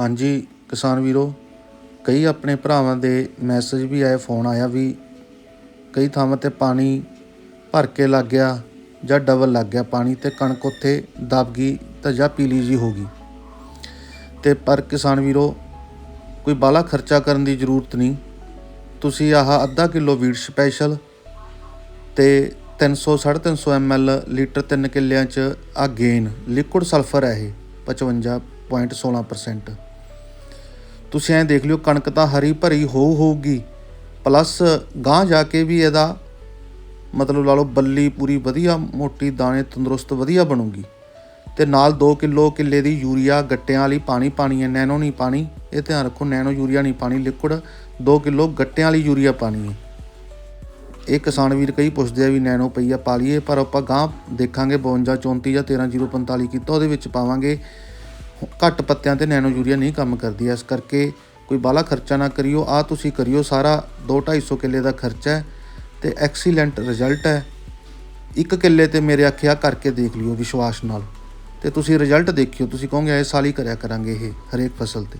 ਹਾਂਜੀ, ਕਿਸਾਨ ਵੀਰੋ, ਕਈ ਆਪਣੇ ਭਰਾਵਾਂ ਦੇ ਮੈਸੇਜ ਵੀ ਆਏ ਫੋਨ ਆਇਆ ਵੀ ਕਈ ਥਾਵਾਂ ਤੇ ਪਾਣੀ ਭਰ ਕੇ ਲੱਗ ਗਿਆ ਜਾਂ ਡਬਲ ਲੱਗ ਗਿਆ ਪਾਣੀ ਤੇ ਕਣਕ ਉੱਥੇ ਦਬ ਗਈ ਤਾਂ ਜਾਂ ਪੀਲੀ ਜੀ ਹੋ ਗਈ। ਤੇ ਪਰ ਕਿਸਾਨ ਵੀਰੋ, ਕੋਈ ਬਾਲਾ ਖਰਚਾ ਕਰਨ ਦੀ ਜ਼ਰੂਰਤ ਨਹੀਂ। ਤੁਸੀਂ ਆਹ ਅੱਧਾ ਕਿਲੋ ਵੀਟ ਸਪੈਸ਼ਲ ਤੇ 300 350 ml ਲੀਟਰ 3 ਕਿੱਲਿਆਂ ਚ ਆ ਗੇਨ ਲਿਕੁਇਡ ਸਲਫਰ ਹੈ ਇਹ 55.16% ਤੁਸੀਂ ਐਂ ਦੇਖ ਲਿਓ, ਕਣਕ ਤਾਂ ਹਰੀ ਭਰੀ ਹੋ ਹੋਊਗੀ। ਪਲੱਸ ਗਾਂ ਜਾ ਕੇ ਵੀ ਇਹਦਾ ਮਤਲਬ ਲਾ ਲਓ ਬੱਲੀ ਪੂਰੀ ਵਧੀਆ, ਮੋਟੀ ਦਾਣੇ ਤੰਦਰੁਸਤ ਵਧੀਆ ਬਣੂਗੀ। ਤੇ ਨਾਲ 2 ਕਿਲੋ ਕਿੱਲੇ ਦੀ ਯੂਰੀਆ ਗੱਟਿਆਂ ਵਾਲੀ ਪਾਣੀ ਪਾਣੀ ਹੈ, ਨੈਨੋ ਨਹੀਂ ਪਾਣੀ। ਇਹ ਧਿਆਨ ਰੱਖੋ, ਨੈਨੋ ਯੂਰੀਆ ਨਹੀਂ ਪਾਣੀ ਲਿਕੁਇਡ 2 ਕਿਲੋ ਗੱਟਿਆਂ ਵਾਲੀ ਯੂਰੀਆ ਪਾਣੀ ਹੈ। ਇਹ ਕਿਸਾਨ ਵੀਰ ਕਈ ਪੁੱਛਦੇ ਆ ਵੀ ਨੈਨੋ ਪਈ ਆ, ਪਾ ਲਈਏ, ਪਰ ਆਪਾਂ ਗਾਂ ਦੇਖਾਂਗੇ 52 34 ਜਾਂ 13045 ਕੀਤਾ, ਉਹਦੇ ਵਿੱਚ ਪਾਵਾਂਗੇ। ਘੱਟ ਪੱਤਿਆਂ ਤੇ ਨੈਨੋ ਯੂਰੀਆ ਨਹੀਂ ਕੰਮ ਕਰਦੀ। ਇਸ ਕਰਕੇ ਕੋਈ ਬਾਲਾ ਖਰਚਾ ਨਾ ਕਰਿਓ। ਆ ਤੁਸੀਂ ਕਰਿਓ ਸਾਰਾ। 2 250 ਕਿੱਲੇ ਦਾ ਖਰਚਾ ਹੈ ਤੇ ਐਕਸੀਲੈਂਟ ਰਿਜ਼ਲਟ ਹੈ। ਇੱਕ ਕਿੱਲੇ ਤੇ ਮੇਰੇ ਆਖਿਆ ਕਰਕੇ ਦੇਖ ਲਿਓ ਵਿਸ਼ਵਾਸ ਨਾਲ। ਤੇ ਤੁਸੀਂ ਰਿਜ਼ਲਟ ਦੇਖਿਓ। ਤੁਸੀਂ ਕਹੋਗੇ, ਇਹ ਸਾਲ ਹੀ ਕਰਿਆ ਕਰਾਂਗੇ ਇਹ ਹਰੇਕ ਫਸਲ ਤੇ।